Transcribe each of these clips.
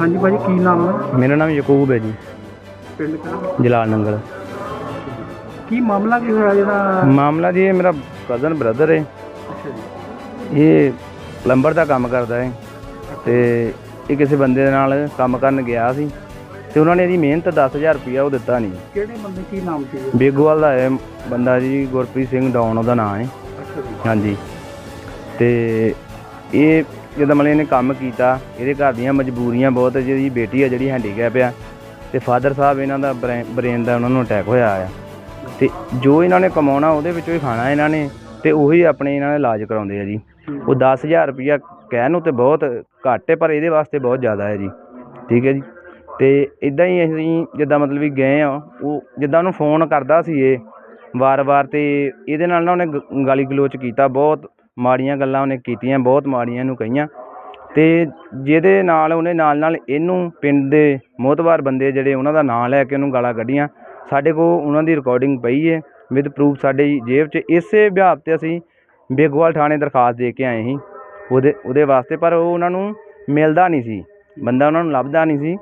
ਹਾਂਜੀ ਭਾਜੀ ਕੀ ਨਾਮ ਹੈ ਮੇਰਾ ਨਾਮ ਯਕੂਬ ਹੈ ਜੀ। ਪਿੰਡ ਕਿਹੜਾ? ਜਲਾਲ ਨੰਗਲ। ਕੀ ਮਾਮਲਾ ਕੀ ਹੋਇਆ ਜਿਹੜਾ? ਮਾਮਲਾ ਜੀ ਇਹ ਮੇਰਾ ਕਜ਼ਨ ਬ੍ਰਦਰ ਹੈ। ਇਹ ਪਲੰਬਰ ਦਾ ਕੰਮ ਕਰਦਾ ਹੈ। ਤੇ ਇਹ ਕਿਸੇ ਬੰਦੇ ਦੇ ਨਾਲ ਕੰਮ ਕਰਨ ਗਿਆ ਸੀ। ਤੇ ਉਹਨਾਂ ਨੇ ਇਹਦੀ ਮਿਹਨਤ 10000 ਰੁਪਇਆ ਉਹ ਦਿੱਤਾ ਨਹੀਂ। ਕਿਹੜੇ ਬੰਦੇ ਕੀ ਨਾਮ ਸੀ? ਬੇਗੋਵਾਲ ਦਾ ਹੈ। ਬੰਦਾ ਜੀ ਗੁਰਪ੍ਰੀਤ ਸਿੰਘ ਡਾਉਨ ਉਹਦਾ ਨਾਮ ਹੈ। ਹਾਂਜੀ। ਤੇ ਇਹ ਜਦੋਂ ਮਤਲਬ ਇਹਨੇ ਕੰਮ ਕੀਤਾ, ਇਹਦੇ ਘਰ ਦੀਆਂ ਮਜਬੂਰੀਆਂ ਬਹੁਤ ਹੈ। ਜਿਹਦੀ ਬੇਟੀ ਆ ਜਿਹੜੀ ਹੈਂਡੀਕੈਪ ਆ, ਤੇ ਫਾਦਰ ਸਾਹਿਬ ਇਹਨਾਂ ਦਾ ਬ੍ਰੇਨ ਦਾ ਉਹਨਾਂ ਨੂੰ ਅਟੈਕ ਹੋਇਆ ਆ। ਤੇ ਜੋ ਇਹਨਾਂ ਨੇ ਕਮਾਉਣਾ, ਉਹਦੇ ਵਿੱਚੋਂ ਹੀ ਖਾਣਾ ਇਹਨਾਂ ਨੇ, ਤੇ ਉਹੀ ਆਪਣੇ ਇਹਨਾਂ ਦਾ ਇਲਾਜ ਕਰਾਉਂਦੇ ਆ ਜੀ। ਉਹ 10000 ਰੁਪਇਆ ਕਹਿਣ ਨੂੰ ਤੇ ਬਹੁਤ ਘੱਟ ਹੈ ਪਰ ਇਹਦੇ ਵਾਸਤੇ ਬਹੁਤ ਜ਼ਿਆਦਾ ਹੈ ਜੀ। ਠੀਕ ਹੈ ਜੀ? ਤੇ ਇਦਾਂ ਹੀ ਅਸੀਂ ਜਿੱਦਾਂ ਮਤਲਬ ਵੀ ਗਏ ਆ, ਉਹ ਜਿੱਦਾਂ ਉਹਨੂੰ ਫੋਨ ਕਰਦਾ ਸੀ ਇਹ, ਵਾਰ-ਵਾਰ ਤੇ ਇਹਦੇ ਨਾਲ ਨਾ ਉਹਨੇ ਗ- ਗਾਲੀ ਗਲੋਚ ਕੀਤਾ ਬਹੁਤ। ਮਾੜੀਆਂ ਗੱਲਾਂ ਉਹਨੇ ਕੀਤੀਆਂ, ਬਹੁਤ ਮਾੜੀਆਂ ਇਹਨੂੰ ਕਹੀਆਂ। ਅਤੇ ਜਿਹਦੇ ਨਾਲ ਉਹਨੇ ਨਾਲ ਨਾਲ ਇਹਨੂੰ ਪਿੰਡ ਦੇ ਮੋਤਬਾਰ ਬੰਦੇ ਜਿਹੜੇ ਉਹਨਾਂ ਦਾ ਨਾਂ ਲੈ ਕੇ ਉਹਨੂੰ ਗਾਲਾਂ ਕੱਢੀਆਂ। ਸਾਡੇ ਕੋਲ ਉਹਨਾਂ ਦੀ ਰਿਕਾਰਡਿੰਗ ਪਈ ਹੈ ਵਿਦ ਪਰੂਫ ਸਾਡੀ ਜੇਬ 'ਚ। ਇਸੇ ਬਿਹਾਫ ਤੇ ਅਸੀਂ ਬੇਗੋਵਾਲ ਥਾਣੇ ਦਰਖਾਸਤ ਦੇ ਕੇ ਆਏ ਸੀ। ਉਹਦੇ ਉਹਦੇ ਵਾਸਤੇ, ਪਰ ਉਹ ਉਹਨਾਂ ਨੂੰ ਮਿਲਦਾ ਨਹੀਂ ਸੀ। ਬੰਦਾ ਉਹਨਾਂ ਨੂੰ ਲੱਭਦਾ ਨਹੀਂ ਸੀ।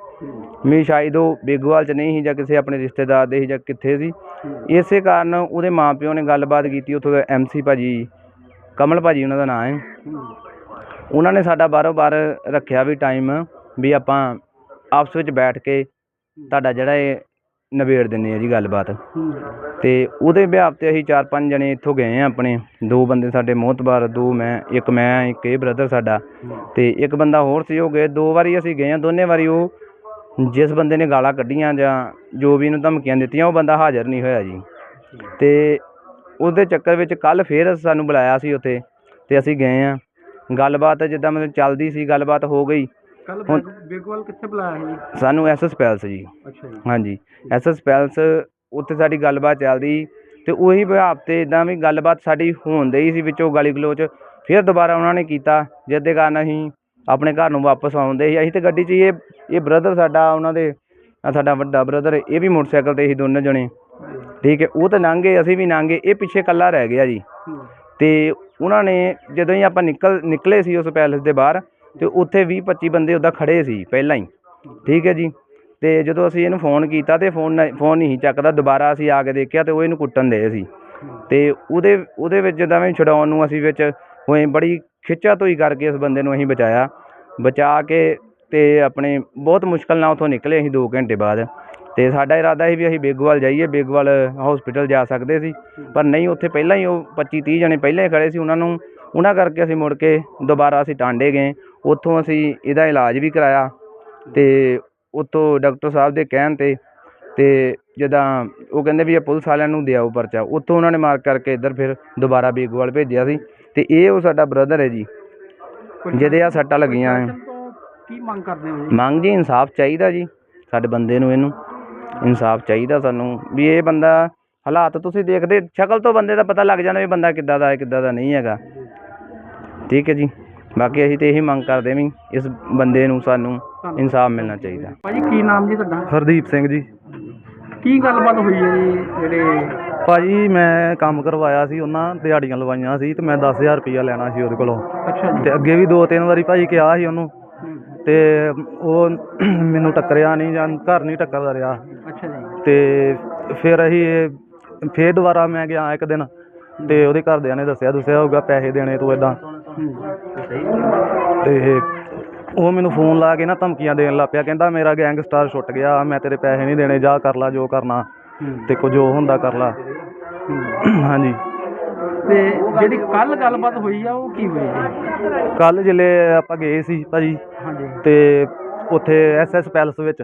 ਵੀ ਸ਼ਾਇਦ ਉਹ ਬੇਗੋਵਾਲ 'ਚ ਨਹੀਂ ਸੀ ਜਾਂ ਕਿਸੇ ਆਪਣੇ ਰਿਸ਼ਤੇਦਾਰ ਦੇ ਸੀ ਜਾਂ ਕਿੱਥੇ ਸੀ। ਇਸੇ ਕਾਰਨ ਉਹਦੇ ਮਾਪਿਓ ਨੇ ਗੱਲਬਾਤ ਕੀਤੀ। ਉੱਥੋਂ ਦਾ ਐਮਸੀ ਭਾਜੀ ਕਮਲ ਭਾਜੀ ਉਹਨਾਂ ਦਾ ਨਾਮ ਹੈ। ਉਹਨਾਂ ਨੇ ਸਾਡਾ ਬਾਰੋ ਬਾਰ ਰੱਖਿਆ ਵੀ ਟਾਈਮ ਵੀ ਆਪਾਂ ਆਪਸ ਵਿੱਚ ਬੈਠ ਕੇ ਤੁਹਾਡਾ ਜਿਹੜਾ ਇਹ ਨਿਬੇੜ ਦਿੰਨੇ ਆ ਜੀ ਗੱਲਬਾਤ। ਤੇ ਉਹਦੇ ਵਿਆਹ ਤੇ ਅਸੀਂ ਚਾਰ ਪੰਜ ਜਣੇ ਇੱਥੋਂ ਗਏ ਆ ਆਪਣੇ। ਦੋ ਬੰਦੇ ਸਾਡੇ ਮੋਹਤਬਾਰ, ਦੋ ਮੈਂ, ਇੱਕ ਮੈਂ, ਇੱਕ ਇਹ ਬ੍ਰਦਰ ਸਾਡਾ। ਤੇ ਇੱਕ ਬੰਦਾ ਹੋਰ ਸੀ, ਉਹ ਗਏ। ਦੋ ਵਾਰੀ ਅਸੀਂ ਗਏ ਆ ਦੋਨੇ ਵਾਰੀ ਉਹ ਜਿਸ ਬੰਦੇ ਨੇ ਗਾਲਾਂ ਕੱਢੀਆਂ ਜਾਂ ਜੋ ਵੀ ਇਹਨੂੰ ਧਮਕੀਆਂ ਦਿੱਤੀਆਂ, ਉਹ ਬੰਦਾ ਹਾਜ਼ਰ ਨਹੀਂ ਹੋਇਆ ਜੀ। ਤੇ ਉਹਦੇ ਚੱਕਰ ਵਿੱਚ ਕੱਲ ਫੇਰ ਸਾਨੂੰ ਬੁਲਾਇਆ ਸੀ ਉੱਥੇ ਤੇ ਅਸੀਂ ਗਏ ਆ ਗੱਲਬਾਤ ਜਿੱਦਾਂ ਮਤਲਬ ਚੱਲਦੀ ਸੀ ਗੱਲਬਾਤ ਹੋ ਗਈ। ਕੱਲ ਹੁਣ- ਬੇਗਵਾਲ ਕਿੱਥੇ ਬੁਲਾਇਆ ਸੀ? ਸਾਨੂੰ ਐਸਐਸ ਪੈਲਸ ਜੀ। ਅੱਛਾ ਜੀ। ਹਾਂਜੀ ਐਸਐਸ ਪੈਲਸ ਉੱਥੇ ਸਾਡੀ ਗੱਲਬਾਤ ਚੱਲਦੀ ਤੇ ਉਹੀ ਵਿਭਾਗ ਤੇ ਇਦਾਂ ਵੀ ਗੱਲਬਾਤ ਸਾਡੀ ਹੋਣ ਹੀ ਸੀ ਵਿੱਚੋਂ ਗਾਲੀ ਗਲੋਚ। ਫਿਰ ਦੁਬਾਰਾ ਉਹਨਾਂ ਨੇ ਕੀਤਾ ਜਿਸ ਦੇ ਕਾਰਨ ਅਸੀਂ ਆਪਣੇ ਘਰ ਨੂੰ ਵਾਪਸ ਆਉਂਦੇ ਸੀ। ਅਸੀਂ ਤੇ ਗੱਡੀ 'ਚ ਹੀ ਇਹ ਇਹ ਬ੍ਰਦਰ ਸਾਡਾ ਉਹਨਾਂ ਦੇ ਆਹ ਸਾਡਾ ਵੱਡਾ ਬ੍ਰਦਰ ਇਹ ਵੀ ਮੋਟਰਸਾਈਕਲ ਤੇ ਸੀ ਦੋਨੇ ਜਣੇ। ਠੀਕ ਹੈ, ਉਹ ਤਾਂ ਲੰਘੇ ਅਸੀਂ ਵੀ ਲੰਘੇ ਇਹ ਪਿੱਛੇ ਇਕੱਲਾ ਰਹਿ ਗਿਆ ਜੀ। ਤੇ ਉਹਨਾਂ ਨੇ ਜਦੋਂ ਹੀ ਆਪਾਂ ਨਿਕਲ, ਨਿਕਲੇ ਸੀ ਉਸ ਪੈਲਸ ਦੇ ਬਾਹਰ, ਤੇ ਉੱਥੇ 20 25 ਬੰਦੇ ਉੱਦਾਂ ਖੜੇ ਸੀ ਪਹਿਲਾਂ ਹੀ। ਠੀਕ ਹੈ ਜੀ। ਤੇ ਜਦੋਂ ਅਸੀਂ ਇਹਨੂੰ ਫੋਨ ਕੀਤਾ ਤੇ ਫੋਨ ਫੋਨ ਨਹੀਂ ਸੀ ਚੱਕਦਾ, ਦੁਬਾਰਾ ਅਸੀਂ ਆ ਕੇ ਦੇਖਿਆ ਤੇ ਉਹ ਇਹਨੂੰ ਕੁੱਟਣ ਦੇ ਸੀ। ਤੇ ਉਹਦੇ ਉਹਦੇ ਵਿੱਚ ਜਦੋਂ ਵੀ ਛਡਾਉਣ ਨੂੰ ਅਸੀਂ ਵਿੱਚ ਹੋਏ, ਬੜੀ ਖਿੱਚਾ ਤੋਈ ਕਰਕੇ ਉਸ ਬੰਦੇ ਨੂੰ ਅਸੀਂ ਬਚਾਇਆ। ਬਚਾ ਕੇ ਤੇ ਆਪਣੇ, ਬਹੁਤ ਮੁਸ਼ਕਲ ਨਾਲ ਉੱਥੋਂ ਨਿਕਲੇ ਅਸੀਂ 2 ਘੰਟੇ ਬਾਅਦ। ਤੇ ਸਾਡਾ ਇਰਾਦਾ ਸੀ ਵੀ ਅਸੀਂ ਬੇਗੋਵਾਲ ਜਾਈਏ ਬੇਗੋਵਾਲ ਹਸਪੀਟਲ ਜਾ ਸਕਦੇ ਸੀ। ਪਰ ਨਹੀਂ ਉੱਥੇ ਪਹਿਲਾਂ ਹੀ ਉਹ 25 30 ਜਣੇ ਪਹਿਲਾਂ ਹੀ ਖੜੇ ਸੀ ਉਹਨਾਂ ਨੂੰ ਉਹਨਾਂ ਕਰਕੇ ਅਸੀਂ ਮੁੜ ਕੇ ਦੁਬਾਰਾ ਅਸੀਂ ਟਾਂਡੇ ਗਏ। ਉੱਥੋਂ ਅਸੀਂ ਇਹਦਾ ਇਲਾਜ ਵੀ ਕਰਾਇਆ ਤੇ ਉੱਥੋਂ ਡਾਕਟਰ ਸਾਹਿਬ ਦੇ ਕਹਿਣ ਤੇ ਤੇ ਜਦਾਂ ਉਹ ਕਹਿੰਦੇ ਵੀ ਇਹ ਪੁਲਿਸ ਵਾਲਿਆਂ ਨੂੰ ਦਿਆਓ ਪਰਚਾ ਉੱਥੋਂ ਉਹਨਾਂ ਨੇ ਮਾਰਕ ਕਰਕੇ ਇੱਧਰ ਫਿਰ ਦੁਬਾਰਾ ਬੇਗੋਵਾਲ ਭੇਜਿਆ ਸੀ। ਤੇ ਇਹ ਉਹ ਸਾਡਾ ਬ੍ਰਦਰ ਹੈ ਜੀ ਜਿਹਦੇ ਆ ਸੱਟਾਂ ਲੱਗੀਆਂ ਕੀ ਮੰਗ ਕਰਦੇ ਹੋ ਜੀ? ਮੰਗ ਜੀ ਇਨਸਾਫ ਚਾਹੀਦਾ ਜੀ ਸਾਡੇ ਬੰਦੇ ਨੂੰ ਇਹਨੂੰ। ਇਨਸਾਫ ਚਾਹੀਦਾ ਸਾਨੂੰ ਵੀ ਇਹ ਬੰਦਾ ਹਾਲਾਤ ਤੁਸੀਂ ਦੇਖਦੇ ਸ਼ਕਲ ਤੋਂ ਬੰਦੇ ਦਾ ਪਤਾ ਲੱਗ ਜਾਂਦਾ ਵੀ ਬੰਦਾ ਕਿੱਦਾਂ ਦਾ ਹੈ ਕਿੱਦਾਂ ਦਾ ਨਹੀਂ ਹੈਗਾ। ਠੀਕ ਹੈ ਜੀ। ਬਾਕੀ ਅਸੀਂ ਤੇ ਇਹੀ ਮੰਗ ਕਰਦੇ ਵੀ ਇਸ ਬੰਦੇ ਨੂੰ ਸਾਨੂੰ ਇਨਸਾਫ ਮਿਲਣਾ ਚਾਹੀਦਾ। ਭਾਜੀ ਕੀ ਨਾਮ ਜੀ ਤੁਹਾਡਾ? ਹਰਦੀਪ ਸਿੰਘ ਜੀ। ਕੀ ਗੱਲਬਾਤ ਹੋਈ ਹੈ ਜੀ ਜਿਹੜੇ ਭਾਜੀ ਮੈਂ ਕੰਮ ਕਰਵਾਇਆ ਸੀ ਉਹਨਾਂ ਦਿਹਾੜੀਆਂ ਲਵਾਈਆਂ ਸੀ ਤੇ ਮੈਂ 10000 ਰੁਪਇਆ ਲੈਣਾ ਸੀ ਉਹਦੇ ਕੋਲੋਂ। ਅੱਛਾ ਜੀ। ਤੇ ਅੱਗੇ ਵੀ ਦੋ ਤਿੰਨ ਵਾਰੀ ਭਾਜੀ ਕਿਹਾ ਸੀ ਉਹਨੂੰ। ਤੇ ਉਹ ਮੈਨੂੰ ਟੱਕਰਿਆ ਨਹੀਂ ਜਾਂ ਘਰ ਨਹੀਂ ਟੱਕਰਦਾ ਰਿਹਾ। ਤੇ ਫਿਰ ਅਸੀਂ ਇਹ- ਫਿਰ ਦੁਬਾਰਾ ਮੈਂ ਗਿਆ ਇੱਕ ਦਿਨ ਤੇ ਉਹਦੇ ਘਰਦਿਆਂ ਨੇ ਦੱਸਿਆ ਦੱਸਿਆ ਹੋਊਗਾ ਪੈਸੇ ਦੇਣੇ ਤੂੰ ਇਦਾਂ ਤੇ ਉਹ ਮੈਨੂੰ ਫੋਨ ਲਾ ਕੇ ਨਾ ਧਮਕੀਆਂ ਦੇਣ ਲੱਗ ਪਿਆ ਕਹਿੰਦਾ ਮੇਰਾ ਗੈਂਗਸਟਰ ਛੁੱਟ ਗਿਆ ਮੈਂ ਤੇਰੇ ਪੈਸੇ ਨਹੀਂ ਦੇਣੇ ਜਾ ਕਰ ਲਾ ਜੋ ਕਰਨਾ ਤੇ ਕੋ ਜੋ ਹੁੰਦਾ ਕਰ ਲਾ। ਹਾਂਜੀ। ਤੇ ਜਿਹੜੀ ਕੱਲ ਗੱਲਬਾਤ ਹੋਈ ਆ ਉਹ ਕੀ ਹੋਈ ਜੀ ਕੱਲ ਜਿਲੇ ਆਪਾਂ ਗਏ ਸੀ ਭਾਜੀ ਹਾਂਜੀ। ਤੇ ਉੱਥੇ ਐਸਐਸ ਪੈਲਸ ਵਿੱਚ।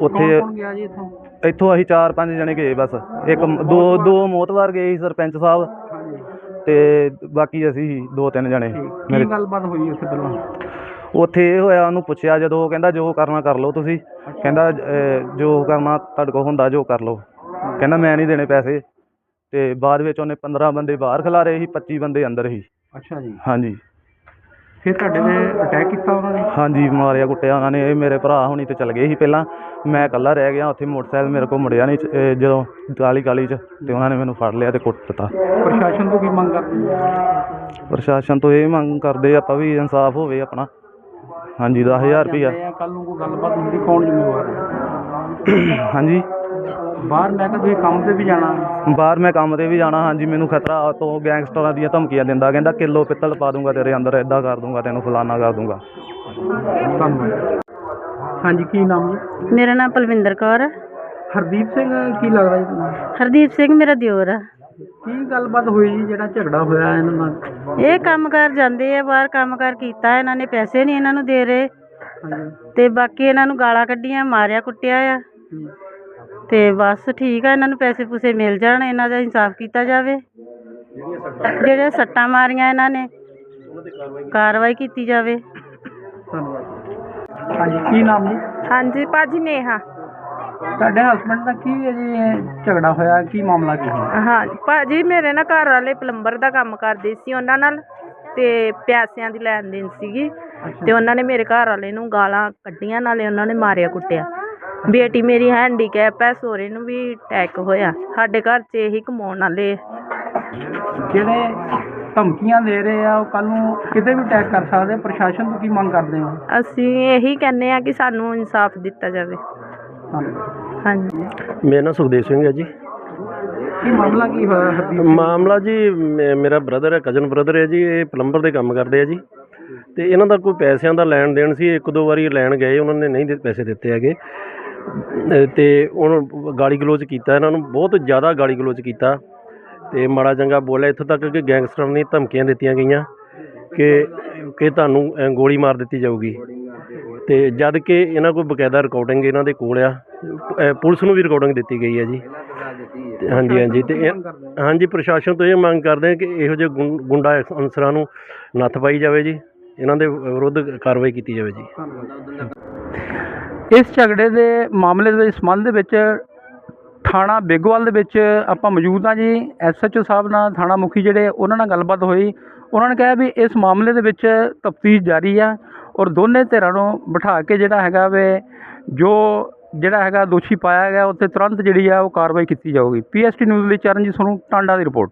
ਉੱਥੇ ਕੌਣ ਕੌਣ ਗਿਆ ਜੀ ਇੱਥੋਂ? ਇੱਥੋਂ ਅਸੀਂ ਚਾਰ ਪੰਜ ਜਣੇ ਗਏ ਬਸ। ਇੱਕ ਦੋ ਦੋ ਮੋਤਵਾਰ ਗਏ ਸੀ ਸਰਪੰਚ ਸਾਹਿਬ। ਹਾਂਜੀ। ਤੇ ਬਾਕੀ ਅਸੀਂ ਸੀ ਦੋ ਤਿੰਨ ਜਣੇ। ਠੀਕ। ਮੇਰੇ ਕੀ ਗੱਲਬਾਤ ਹੋਈ ਉੱਥੇ ਪਹਿਲਾਂ? ਉੱਥੇ ਇਹ ਹੋਇਆ ਉਹਨੂੰ ਪੁੱਛਿਆ ਜਦੋਂ ਉਹ ਕਹਿੰਦਾ ਜੋ ਕਰਨਾ ਕਰ ਲਓ ਤੁਸੀਂ। ਕਹਿੰਦਾ ਅਹ, ਜੋ ਕਰਨਾ ਤੁਹਾਡੇ ਕੋਲ ਹੁੰਦਾ ਜੋ ਕਰ ਲਓ। ਕਹਿੰਦਾ ਮੈਂ ਨਹੀਂ ਦੇਣੇ ਪੈਸੇ। ਤੇ ਬਾਅਦ ਵਿੱਚ ਉਹਨੇ 15 ਬੰਦੇ ਬਾਹਰ ਖਿਲਾਰੇ ਸੀ 25 ਬੰਦੇ ਅੰਦਰ ਸੀ। ਅੱਛਾ ਜੀ। ਹਾਂਜੀ। ਫਿਰ ਤੁਹਾਡੇ ਤੇ ਅਟੈਕ ਕੀਤਾ ਉਹਨਾਂ ਨੇ? ਹਾਂਜੀ ਮਾਰਿਆ ਕੁੱਟਿਆ ਉਹਨਾਂ ਨੇ। ਇਹ ਮੇਰੇ ਭਰਾ ਹੁਣੀ ਤੇ ਚਲ ਗਏ ਸੀ ਪਹਿਲਾਂ। ਮੈਂ ਇਕੱਲਾ ਰਹਿ ਗਿਆ ਉੱਥੇ ਮੋਟਰਸਾਈਕਲ ਮੇਰੇ ਕੋਲ ਮੁੜਿਆ ਨਹੀਂ। ਇਹ ਜਦੋਂ ਕਾਲੀ ਕਾਲੀ ਚ ਤੇ ਉਹਨਾਂ ਨੇ ਮੈਨੂੰ ਫੜ ਲਿਆ ਤੇ ਕੁੱਟ ਦਿੱਤਾ ਪ੍ਰਸ਼ਾਸਨ ਤੋਂ ਕੀ ਮੰਗ ਕਰਦੇ? ਪ੍ਰਸ਼ਾਸਨ ਤੋਂ ਇਹ ਮੰਗ ਕਰਦੇ ਆਪਾਂ ਵੀ ਇਨਸਾਫ ਹੋਵੇ ਆਪਣਾ। ਹਾਂਜੀ 10000 ਰੁਪਇਆ। ਕੱਲ ਨੂੰ ਕੋਈ ਗੱਲਬਾਤ ਹੁੰਦੀ ਕੌਣ ਜ਼ਿੰਮੇਵਾਰ ਹੈ? ਹਾਂਜੀ। ਬਾਹਰ ਮੈਂ ਕਿਹਾ ਤੁਸੀਂ ਕੰਮ ਤੇ ਵੀ ਜਾਣਾ? ਬਾਹਰ ਮੈਂ ਕੰਮ ਤੇ ਵੀ ਜਾਣਾ ਹਾਂਜੀ ਮੈਨੂੰ ਖਤਰਾ ਤੋਂ ਗੈਂਗਸਟਰਾਂ ਦੀਆਂ ਧਮਕੀਆਂ ਦਿੰਦਾ ਕਹਿੰਦਾ ਕਿਲੋ ਪਿੱਤਲ ਪਾ ਦੂੰਗਾ ਤੇਰੇ ਅੰਦਰ ਇਦਾਂ ਕਰ ਦੂੰਗਾ ਤੈਨੂੰ ਫਲਾਨਾ ਕਰ ਦੂੰਗਾ। ਧੰਨਵਾਦ। ਹਾਂਜੀ ਕੀ ਨਾਮ ਜੀ? ਮੇਰਾ ਨਾਮ ਪਲਵਿੰਦਰ ਕੌਰ ਹੈ ਹਰਦੀਪ ਸਿੰਘ ਕੀ ਲੱਗਦਾ ਜੀ ਤੁਹਾਨੂੰ? ਹਰਦੀਪ ਸਿੰਘ ਮੇਰਾ ਦਿਓਰ ਆ। ਕੀ ਗੱਲਬਾਤ ਹੋਈ ਜੀ ਜਿਹੜਾ ਝਗੜਾ ਹੋਇਆ ਇਹਨਾਂ ਨਾਲ? ਇਹ ਕੰਮਕਾਰ ਜਾਂਦੇ ਆ ਬਾਹਰ ਕੰਮਕਾਰ ਕੀਤਾ ਇਹਨਾਂ ਨੇ ਪੈਸੇ ਨਹੀਂ ਇਹਨਾਂ ਨੂੰ ਦੇ ਰਹੇ। ਤੇ ਬਾਕੀ ਇਹਨਾਂ ਨੂੰ ਗਾਲਾਂ ਕੱਢੀਆਂ ਮਾਰਿਆ ਕੁੱਟਿਆ ਆ। ਤੇ ਬਸ ਠੀਕ ਆ ਇਹਨਾਂ ਨੂੰ ਪੈਸੇ ਪੂਸੇ ਮਿਲ ਜਾਣ ਇਹਨਾਂ ਦਾ ਇਨਸਾਫ ਕੀਤਾ ਜਾਵੇ। ਜਿਹੜੇ ਸੱਟਾਂ ਮਾਰੀਆਂ ਇਹਨਾਂ ਨੇ ਕਾਰਵਾਈ ਕੀਤੀ ਜਾਵੇ। ਧੰਨਵਾਦ। ਹਾਂਜੀ ਕੀ ਨਾਮ ਜੀ? ਹਾਂਜੀ ਭਾਜੀ ਨੇਹਾ। ਤੁਹਾਡੇ ਹਸਬੰਡ ਦਾ ਕੀ ਹੈ ਜੀ ਇਹ ਝਗੜਾ ਹੋਇਆ ਕੀ ਮਾਮਲਾ ਕੀ ਹੈ ਹਾਂ ਭਾਜੀ ਮੇਰੇ ਨਾ ਘਰ ਵਾਲੇ ਪਲੰਬਰ ਦਾ ਕੰਮ ਕਰਦੇ ਸੀ ਉਹਨਾਂ ਨਾਲ ਤੇ ਪੈਸਿਆਂ ਦੀ ਲੈਣ ਦੇਣ ਸੀਗੀ। ਤੇ ਉਹਨਾਂ ਨੇ ਮੇਰੇ ਘਰ ਵਾਲੇ ਨੂੰ ਗਾਲਾਂ ਕੱਢੀਆਂ ਨਾਲੇ ਉਹਨਾਂ ਨੇ ਮਾਰਿਆ ਕੁੱਟਿਆ। ਬੇਟੀ ਮੇਰੀ ਹੈਂਡੀਕੈਪ ਹੈ ਸੋਰੇ ਨੂੰ ਵੀ ਅਟੈਕ ਹੋਇਆ। ਸਾਡੇ ਘਰ 'ਚ ਇਹੀ ਕਮਾਉਣ ਵਾਲੇ ਜਿਹੜੇ ਧਮਕੀਆਂ ਦੇ ਰਹੇ ਆ ਉਹ ਕੱਲ ਨੂੰ ਕਿਤੇ ਵੀ ਅਟੈਕ ਕਰ ਸਕਦੇ ਆ। ਪ੍ਰਸ਼ਾਸਨ ਤੋਂ ਕੀ ਮੰਗ ਕਰਦੇ ਹੋ? ਅਸੀਂ ਇਹੀ ਕਹਿੰਦੇ ਆ ਕਿ ਸਾਨੂੰ ਇਨਸਾਫ ਦਿੱਤਾ ਜਾਵੇ। ਧੰਨਵਾਦ ਹਾਂਜੀ। ਮੇਰਾ ਨਾਮ ਸੁਖਦੇਵ ਸਿੰਘ ਹੈ ਜੀ। ਕੀ ਮਾਮਲਾ ਕੀ ਹੋਇਆ ਹਰਦੀਪ ਮਾਮਲਾ ਜੀ ਮੇ- ਮੇਰਾ ਬ੍ਰਦਰ ਹੈ ਕਜ਼ਨ ਬ੍ਰਦਰ ਹੈ ਜੀ। ਇਹ ਪਲੰਬਰ ਦੇ ਕੰਮ ਕਰਦੇ ਆ ਜੀ। ਤੇ ਇਹਨਾਂ ਦਾ ਕੋਈ ਪੈਸਿਆਂ ਦਾ ਲੈਣ ਦੇਣ ਸੀ। ਇੱਕ ਦੋ ਵਾਰੀ ਲੈਣ ਗਏ ਉਹਨਾਂ ਨੇ ਨਹੀਂ ਦੇ- ਪੈਸੇ ਦਿੱਤੇ ਹੈਗੇ। ਅਤੇ ਉਹਨੂੰ ਗਾਲੀ ਗਲੋਚ ਕੀਤਾ, ਇਹਨਾਂ ਨੂੰ ਬਹੁਤ ਜ਼ਿਆਦਾ ਗਾਲੀ ਗਲੋਚ ਕੀਤਾ ਅਤੇ ਮਾੜਾ ਚੰਗਾ ਬੋਲਿਆ। ਇੱਥੋਂ ਤੱਕ ਕਿ ਗੈਂਗਸਟਰਾਂ ਨੇ ਧਮਕੀਆਂ ਦਿੱਤੀਆਂ ਗਈਆਂ ਕਿ ਕਿ ਤੁਹਾਨੂੰ ਗੋਲੀ ਮਾਰ ਦਿੱਤੀ ਜਾਊਗੀ। ਅਤੇ ਜਦ ਕਿ ਇਹਨਾਂ ਕੋਲ ਬਕਾਇਦਾ ਰਿਕਾਰਡਿੰਗ ਇਹਨਾਂ ਦੇ ਕੋਲ ਆ। ਪੁਲਿਸ ਨੂੰ ਵੀ ਰਿਕਾਰਡਿੰਗ ਦਿੱਤੀ ਗਈ ਹੈ ਜੀ। ਤੇ ਹਾਂਜੀ ਹਾਂਜੀ ਅਤੇ ਇਹ- ਹਾਂਜੀ, ਪ੍ਰਸ਼ਾਸਨ ਤੋਂ ਇਹ ਮੰਗ ਕਰਦੇ ਹਾਂ ਕਿ ਇਹੋ ਜਿਹੇ ਗੁੰ- ਗੁੰਡਾ ਅਨਸਰਾਂ ਨੂੰ ਨੱਥ ਪਾਈ ਜਾਵੇ ਜੀ। ਇਹਨਾਂ ਦੇ ਵਿਰੁੱਧ ਕਾਰਵਾਈ ਕੀਤੀ ਜਾਵੇ ਜੀ। ਇਸ ਝਗੜੇ ਦੇ ਮਾਮਲੇ ਦੇ ਸੰਬੰਧ ਦੇ ਵਿੱਚ ਥਾਣਾ ਬੇਗੋਵਾਲ ਦੇ ਵਿੱਚ ਆਪਾਂ ਮੌਜੂਦ ਹਾਂ ਜੀ। ਐਸਐਚਓ ਸਾਹਿਬ ਨਾਲ ਥਾਣਾ ਮੁਖੀ ਜਿਹੜੇ ਉਹਨਾਂ ਨਾਲ ਗੱਲਬਾਤ ਹੋਈ। ਉਹਨਾਂ ਨੇ ਕਿਹਾ ਵੀ ਇਸ ਮਾਮਲੇ ਦੇ ਵਿੱਚ ਤਫਤੀਸ਼ ਜਾਰੀ ਆ ਔਰ ਦੋਨੇ ਧਿਰਾਂ ਨੂੰ ਬਿਠਾ ਕੇ ਜਿਹੜਾ ਹੈਗਾ ਵੇ ਜੋ ਜਿਹੜਾ ਹੈਗਾ ਦੋਸ਼ੀ ਪਾਇਆ ਗਿਆ ਉੱਤੇ ਤੁਰੰਤ ਜਿਹੜੀ ਆ ਉਹ ਕਾਰਵਾਈ ਕੀਤੀ ਜਾਊਗੀ। ਪੀਐਸਟੀ ਨਿਊਜ਼ ਲਈ ਚਰਨਜੀਤ ਸੋਨੂੰ, ਟਾਂਡਾ ਦੀ ਰਿਪੋਰਟ।